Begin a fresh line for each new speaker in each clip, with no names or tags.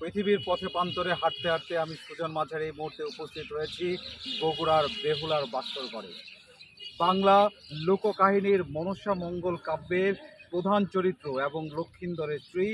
পৃথিবীর পথে প্রান্তরে হাঁটতে হাঁটতে আমি সুজন মাঝার এই মুহূর্তে উপস্থিত রয়েছি বগুড়ার বেহুলার বাস্তরগড়ে। বাংলা লোককাহিনীর মনসা মঙ্গল কাব্যের প্রধান চরিত্র এবং লক্ষিন্দরের স্ত্রী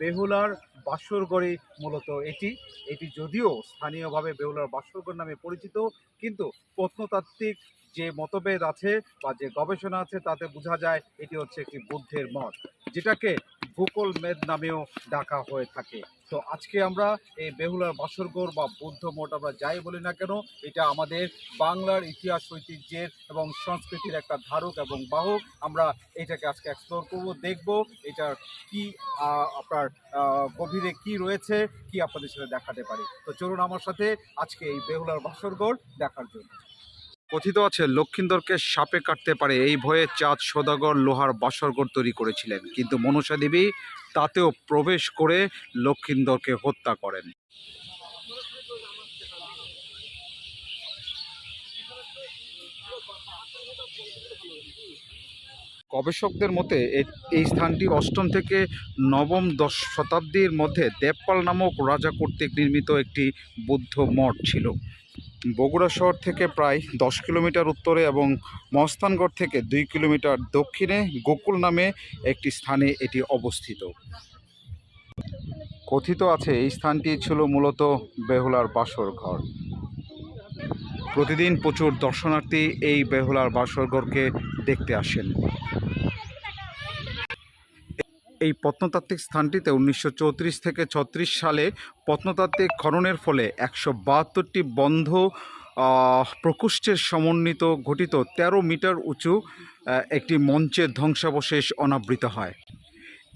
বেহুলার বাসরগড়ে মূলত এটি। এটি যদিও স্থানীয়ভাবে বেহুলার বাসরগড় নামে পরিচিত, কিন্তু প্রত্নতাত্ত্বিক যে মতভেদ আছে বা যে গবেষণা আছে তাতে বোঝা যায় এটি হচ্ছে একটি বুদ্ধের মঠ যেটাকে গোকুল মেদ নামেও ডাকা হয়ে থাকে। তো আজকে আমরা এই বেহুলার বাসরগড় বা বৌদ্ধ মঠ আমরা যাই বলি না কেন, এটা আমাদের বাংলার ইতিহাস ঐতিহ্যের এবং সংস্কৃতির একটা ধারক এবং বাহক। আমরা এটাকে আজকে এক্সপ্লোর করব, দেখব এটার কি আপনার গভীরে কি রয়েছে, কি আপনাদের সাথে দেখাতে পারি। তো চলুন আমার সাথে আজকে এই বেহুলার বাসরগড় দেখার জন্য। কথিত আছে, লক্ষিন্দরকে সাপে কাটতে পারে, এই ভয়ে চাঁদ সদাগর লোহার বাসরগড় তৈরি করেছিলেন। কিন্তু মনসা দেবী তাতেও প্রবেশ করে লক্ষিন্দরকে হত্যা করেন। গবেষকদের মতে এই স্থানটি অষ্টম থেকে নবম দশ শতাব্দীর মধ্যে দেবপাল নামক রাজা কর্তৃক নির্মিত একটি বুদ্ধ মঠ ছিল। বগুড়া শহর থেকে প্রায় দশ কিলোমিটার উত্তরে এবং মহস্তানগড় থেকে দুই কিলোমিটার দক্ষিণে গোকুল নামে একটি স্থানে এটি অবস্থিত। কথিত আছে, এই স্থানটি ছিল মূলত বেহুলার বাসর ঘর। প্রতিদিন প্রচুর দর্শনার্থী এই বেহুলার বাসরঘরকে দেখতে আসেন। এই প্রত্নতাত্ত্বিক স্থানটিতে উনিশশো চৌত্রিশ থেকে ছত্রিশ সালে প্রত্নতাত্ত্বিক খননের ফলে একশো বাহাত্তরটি বন্ধ প্রকোষ্ঠের সমন্বিত গঠিত ১৩ মিটার উঁচু একটি মঞ্চের ধ্বংসাবশেষ অনাবৃত হয়।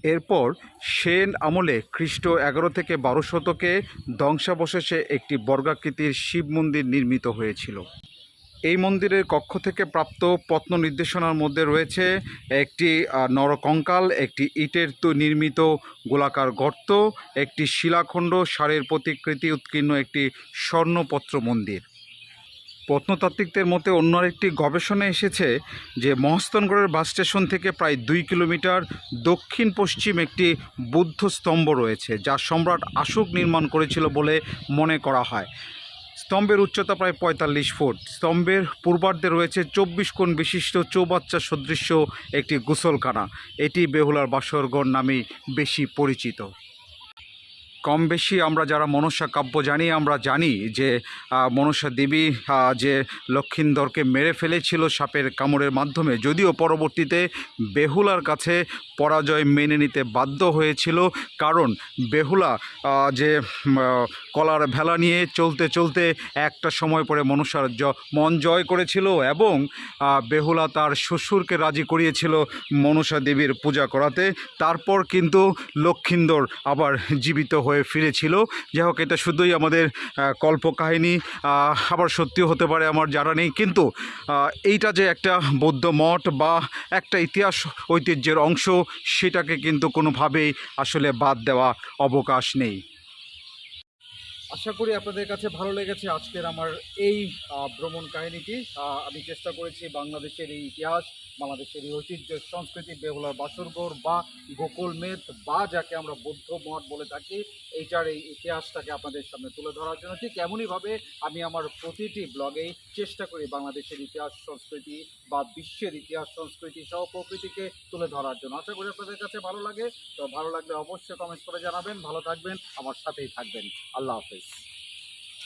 এরপর সেন আমলে খ্রিস্ট এগারো থেকে বারো শতকে ধ্বংসাবশেষে একটি বর্গাকৃতির শিব মন্দির নির্মিত হয়েছিল। এই মন্দিরের কক্ষ থেকে প্রাপ্ত প্রত্ন নির্দেশনার মধ্যে রয়েছে একটি নরকঙ্কাল, একটি ইটের তো, নির্মিত গোলাকার গর্ত, একটি শিলাখণ্ড, সারের প্রতিকৃতি উৎকীর্ণ একটি স্বর্ণপত্র মন্দির। প্রত্নতাত্ত্বিকদের মতে অন্য আরেকটি গবেষণা এসেছে যে মহস্তনগড়ের বাস স্টেশন থেকে প্রায় দুই কিলোমিটার দক্ষিণ পশ্চিম একটি বুদ্ধ স্তম্ভ রয়েছে, যা সম্রাট আশোক নির্মাণ করেছিল বলে মনে করা হয়। স্তম্ভের উচ্চতা প্রায় পঁয়তাল্লিশ ফুট। স্তম্ভের পূর্বার্ধে রয়েছে চব্বিশ কোণ বিশিষ্ট চৌবাচ্চা সদৃশ্য একটি গোসলখানা। এটি বেহুলার বাসরগড় নামে বেশি পরিচিত। কম বেশি আমরা যারা মনসা কাব্য জানি, আমরা জানি যে মনসা দেবী যে লক্ষিন্দরকে মেরে ফেলেছিল সাপের কামড়ের মাধ্যমে, যদিও পরবর্তীতে বেহুলার কাছে পরাজয় মেনে নিতে বাধ্য হয়েছিল। কারণ বেহুলা যে কলার ভেলা নিয়ে চলতে চলতে একটা সময় পরে মনসার মন জয় করেছিল এবং বেহুলা তার শ্বশুরকে রাজি করিয়েছিল মনসা দেবীর পূজা করাতে। তারপর কিন্তু লক্ষিন্দর আবার জীবিত হয়ে ফিরেছিল। যাই হোক, এটা শুধুই আমাদের কল্পকাহিনী। আবার সত্যিও হতে পারে আমার জানা নেই। কিন্তু এইটা যে একটা বৌদ্ধ মঠ বা একটা ইতিহাস ঐতিহ্যের অংশ, সেটাকে কিন্তু কোনোভাবেই আসলে বাদ দেওয়া অবকাশ নেই। আশা করি আপনাদের কাছে ভালো লেগেছে আজকের আমার এই ভ্রমণ কাহিনীটি। আমি চেষ্টা করেছি বাংলাদেশের এই ইতিহাস, বাংলাদেশের এই ঐতিহ্য সংস্কৃতি, বেহুলার বাসরগড় বা গোকুল মেদ বা যাকে আমরা বৌদ্ধ মঠ বলে থাকি, এইটার এই ইতিহাসটাকে আপনাদের সামনে তুলে ধরার জন্য। ঠিক এমনইভাবে আমি আমার প্রতিটি ব্লগেই চেষ্টা করি বাংলাদেশের ইতিহাস, সংস্কৃতি বা বিশ্বের ইতিহাস, সংস্কৃতি সহ প্রকৃতিকে তুলে ধরার জন্য। আশা করি আপনাদের কাছে ভালো লাগে। তো ভালো লাগলে অবশ্যই কমেন্টস করে জানাবেন। ভালো থাকবেন। আমার সাথেই থাকবেন। আল্লাহ হাফেজ। Peace.